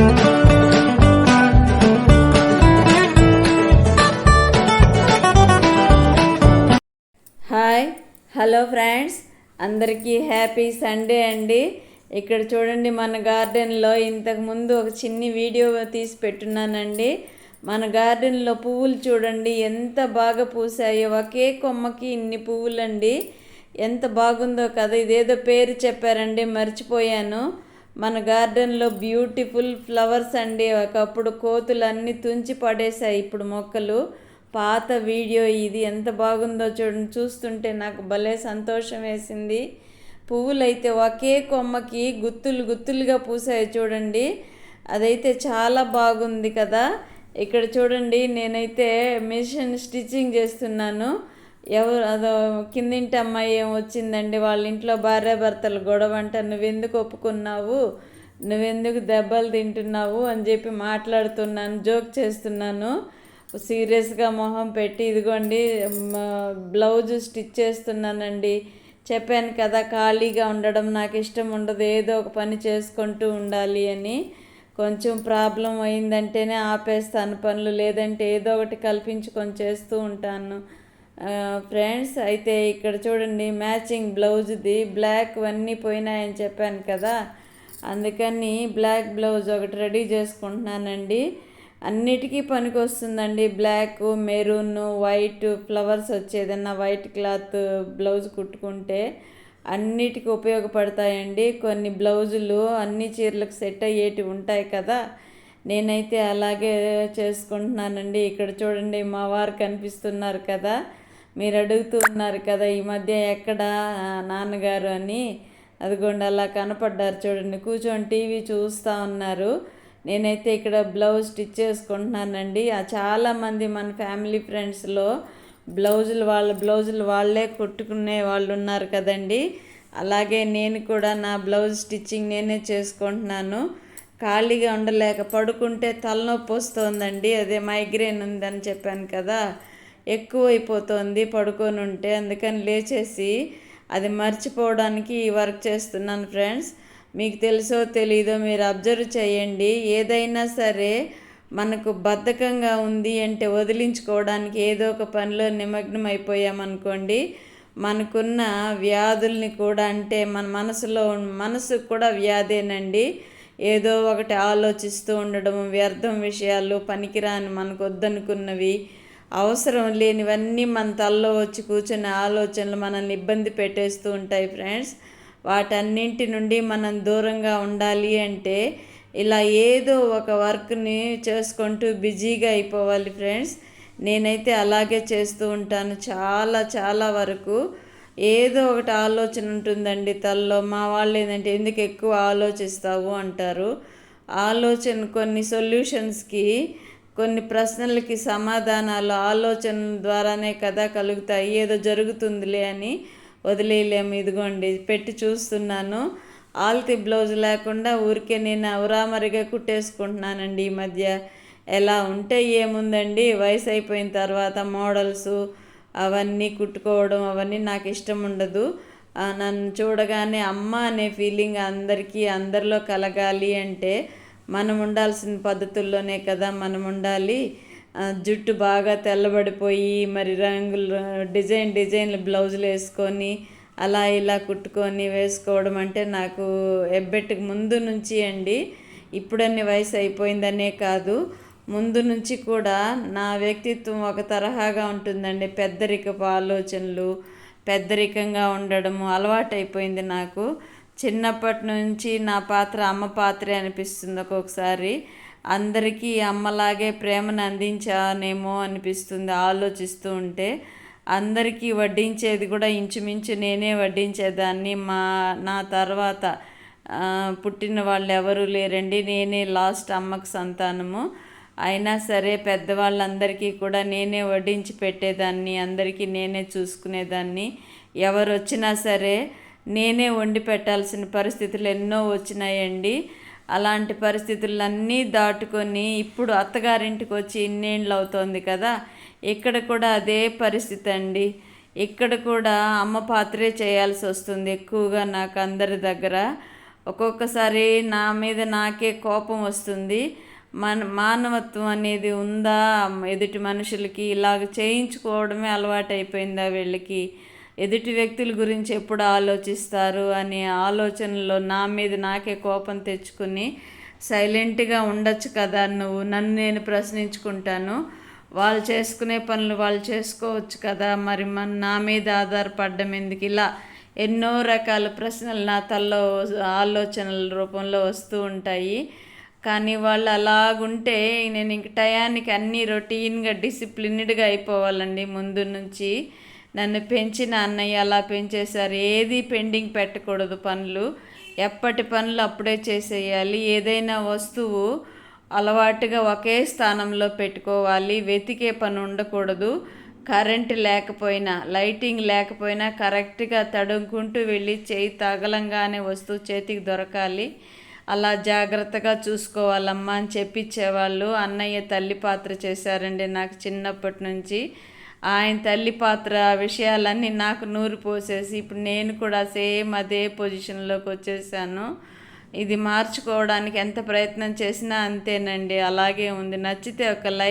Hi hello friends. అందరికీ happy Sunday అండి. ఇక్కడ చూడండి మన గార్డెన్లో ఇంతకుముందు ఒక చిన్ని వీడియో తీసి పెట్టున్నానండి. మన గార్డెన్లో పువ్వులు చూడండి ఎంత బాగా పూసాయో. ఒకే కొమ్మకి ఇన్ని పువ్వులండి. ఎంత బాగుందో కదా ఇదేదో పేరు చెప్పారండి మర్చిపోయాను. మన గార్డెన్లో బ్యూటిఫుల్ ఫ్లవర్స్ అండి. ఒకప్పుడు కోతులు అన్నీ తుంచి పడేశాయి. ఇప్పుడు మొక్కలు పాత వీడియో ఇది ఎంత బాగుందో చూడండి. చూస్తుంటే నాకు భలే సంతోషం వేసింది. పువ్వులైతే ఒకే కొమ్మకి గుత్తులు గుత్తులుగా పూసాయి చూడండి. అదైతే చాలా బాగుంది కదా. ఇక్కడ చూడండి నేనైతే మిషన్ స్టిచ్చింగ్ చేస్తున్నాను. ఎవరు అదో కిందింటి అమ్మాయి ఏం వచ్చిందండి? వాళ్ళ ఇంట్లో భార్యాభర్తలు గొడవ అంట నువ్వెందుకు ఒప్పుకున్నావు? నువ్వెందుకు దెబ్బలు తింటున్నావు? అని చెప్పి మాట్లాడుతున్నాను జోక్ చేస్తున్నాను. సీరియస్గా మొహం పెట్టి ఇదిగోండి బ్లౌజ్ స్టిచ్ చేస్తున్నానండి. చెప్పాను కదా ఖాళీగా ఉండడం నాకు ఇష్టం ఉండదు ఏదో ఒక పని చేసుకుంటూ ఉండాలి అని. కొంచెం ప్రాబ్లం అయిందంటేనే ఆపేస్తాను పనులు లేదంటే ఏదో ఒకటి కల్పించుకొని చేస్తూ ఉంటాను. ఫ్రెండ్స్ అయితే ఇక్కడ చూడండి మ్యాచింగ్ బ్లౌజ్ది బ్లాక్ అన్నీ పోయినాయని చెప్పాను కదా. అందుకని బ్లాక్ బ్లౌజ్ ఒకటి రెడీ చేసుకుంటున్నానండి. అన్నిటికీ పనికి వస్తుందండి బ్లాక్ మెరూన్ వైట్ ఫ్లవర్స్ వచ్చేదన్నా వైట్ క్లాత్ బ్లౌజ్ కుట్టుకుంటే అన్నిటికీ ఉపయోగపడతాయండి. కొన్ని బ్లౌజులు అన్ని చీరలకు సెట్ అయ్యేటివి ఉంటాయి కదా. నేనైతే అలాగే చేసుకుంటున్నానండి. ఇక్కడ చూడండి మా వారు కనిపిస్తున్నారు కదా. మీరు అడుగుతూ ఉన్నారు కదా ఈ మధ్య ఎక్కడ? నాన్నగారు అని. అదిగోండి అలా కనపడ్డారు చూడండి. కూర్చొని టీవీ చూస్తూ ఉన్నారు. నేనైతే ఇక్కడ బ్లౌజ్ స్టిచ్ చేసుకుంటున్నానండి. చాలామంది మన ఫ్యామిలీ ఫ్రెండ్స్లో బ్లౌజులు వాళ్ళ బ్లౌజులు వాళ్ళే కుట్టుకునే వాళ్ళు ఉన్నారు కదండి. అలాగే నేను కూడా నా బ్లౌజ్ స్టిచ్చింగ్ నేనే చేసుకుంటున్నాను. ఖాళీగా ఉండలేక పడుకుంటే తలనొప్పి వస్తుందండి. అదే మైగ్రేన్ ఉందని చెప్పాను కదా. ఎక్కువైపోతుంది పడుకొని ఉంటే అందుకని లేచేసి అది మర్చిపోవడానికి ఈ వర్క్ చేస్తున్నాను ఫ్రెండ్స్ మీకు తెలుసో తెలీదో మీరు అబ్జర్వ్ చేయండి. ఏదైనా సరే మనకు బద్ధకంగా ఉంది అంటే వదిలించుకోవడానికి ఏదో ఒక పనిలో నిమగ్నం అయిపోయామనుకోండి మనకున్న వ్యాధుల్ని కూడా అంటే మన మనసులో మనసుకు కూడా వ్యాధేనండి. ఏదో ఒకటి ఆలోచిస్తూ ఉండడం వ్యర్థం విషయాలు పనికిరాని మనకు వద్దనుకున్నవి అవసరం లేనివన్నీ మన తల్లో వచ్చి కూర్చున్న ఆలోచనలు మనల్ని ఇబ్బంది పెట్టేస్తూ ఉంటాయి ఫ్రెండ్స్. వాటన్నింటి నుండి మనం దూరంగా ఉండాలి అంటే ఇలా ఏదో ఒక వర్క్ని చేసుకుంటూ బిజీగా అయిపోవాలి ఫ్రెండ్స్. నేనైతే అలాగే చేస్తూ ఉంటాను చాలా చాలా వరకు. ఏదో ఒకటి ఆలోచన ఉంటుందండి తల్లో మా వాళ్ళు ఏంటంటే ఎందుకు ఎక్కువ ఆలోచిస్తావు అంటారు. ఆలోచన కొన్ని సొల్యూషన్స్కి కొన్ని ప్రశ్నలకి సమాధానాలు ఆలోచన ద్వారానే కదా కలుగుతాయి. ఏదో జరుగుతుందిలే అని వదిలేయలేము. ఇదిగోండి పెట్టి చూస్తున్నాను. ఆల్తి బ్లౌజ్ లేకుండా ఊరికే నేను అవరామరిగా కుట్టేసుకుంటున్నానండి ఈ మధ్య. ఎలా ఉంటే ఏముందండి? వయసు అయిపోయిన తర్వాత మోడల్స్ అవన్నీ కుట్టుకోవడం అవన్నీ నాకు ఇష్టం ఉండదు. నన్ను చూడగానే అమ్మ అనే ఫీలింగ్ అందరికీ అందరిలో కలగాలి అంటే మనం ఉండాల్సిన పద్ధతుల్లోనే కదా మనం ఉండాలి. జుట్టు బాగా తెల్లబడిపోయి మరి రంగులు డిజైన్ డిజైన్లు బ్లౌజులు వేసుకొని అలా ఇలా కుట్టుకొని వేసుకోవడం అంటే నాకు ఎబ్బెట్టుకు ముందు నుంచి అండి. ఇప్పుడన్ని వయసు అయిపోయిందనే కాదు. ముందు నుంచి కూడా నా వ్యక్తిత్వం ఒక తరహాగా ఉంటుందండి. పెద్దరికపు ఆలోచనలు పెద్దరికంగా ఉండడము అలవాటైపోయింది నాకు. చిన్నప్పటి నుంచి నా పాత్ర అమ్మ పాత్రే అనిపిస్తుంది ఒక్కొక్కసారి. అందరికీ అమ్మలాగే ప్రేమను అందించానేమో అనిపిస్తుంది ఆలోచిస్తూ ఉంటే. అందరికీ వడ్డించేది కూడా ఇంచుమించు నేనే వడ్డించేదాన్ని. మా నా తర్వాత పుట్టిన వాళ్ళు ఎవరు లేరండి. నేనే లాస్ట్ అమ్మకు సంతానము. అయినా సరే పెద్దవాళ్ళందరికీ కూడా నేనే వడ్డించి పెట్టేదాన్ని. అందరికీ నేనే చూసుకునేదాన్ని. ఎవరు వచ్చినా సరే నేనే వండి పెట్టాల్సిన పరిస్థితులు ఎన్నో వచ్చినాయండి. అలాంటి పరిస్థితులన్నీ దాటుకొని ఇప్పుడు అత్తగారింటికి వచ్చి ఇన్నేళ్ళు అవుతోంది కదా. ఇక్కడ కూడా అదే పరిస్థితి అండి. ఇక్కడ కూడా అమ్మ పాత్రే చేయాల్సి వస్తుంది ఎక్కువగా నాకు అందరి దగ్గర. ఒక్కొక్కసారి నా మీద నాకే కోపం వస్తుంది. మన మానవత్వం అనేది ఉందా? ఎదుటి మనుషులకి ఇలాగ చేయించుకోవడమే అలవాటైపోయిందా వీళ్ళకి? ఎదుటి వ్యక్తుల గురించి ఎప్పుడు ఆలోచిస్తారు అనే ఆలోచనలో నా మీద నాకే కోపం తెచ్చుకుని సైలెంట్గా ఉండొచ్చు కదా నువ్వు. నన్ను నేను ప్రశ్నించుకుంటాను. వాళ్ళు చేసుకునే పనులు వాళ్ళు చేసుకోవచ్చు కదా. మరి మన నా మీద ఆధారపడడం ఎందుకు? ఇలా ఎన్నో రకాల ప్రశ్నలు నా తల్లో ఆలోచనల రూపంలో వస్తూ ఉంటాయి. కానీ వాళ్ళు అలాగుంటే నేను ఇంక టయానికి అన్నీ రొటీన్గా డిసిప్లిన్డ్గా అయిపోవాలండి ముందు నుంచి. నన్ను పెంచిన అన్నయ్య అలా పెంచేశారు. ఏది పెండింగ్ పెట్టకూడదు పనులు. ఎప్పటి పనులు అప్పుడే చేసేయాలి. ఏదైనా వస్తువు అలవాటుగా ఒకే స్థానంలో పెట్టుకోవాలి. వెతికే పని ఉండకూడదు. కరెంట్ లేకపోయినా లైటింగ్ లేకపోయినా కరెక్ట్గా తడుముకుంటూ వెళ్ళి చేయి తగలంగానే వస్తువు చేతికి దొరకాలి. అలా జాగ్రత్తగా చూసుకోవాలమ్మా అని చెప్పించేవాళ్ళు అన్నయ్య తల్లి పాత్ర చేశారండి నాకు చిన్నప్పటి నుంచి. ఆయన తల్లి పాత్ర విషయాలన్నీ నాకు నూరు పోసేసి ఇప్పుడు నేను కూడా సేమ్ అదే పొజిషన్లోకి వచ్చేసాను. ఇది మార్చుకోవడానికి ఎంత ప్రయత్నం చేసినా అంతేనండి. అలాగే ఉంది. నచ్చితే ఒక లైక్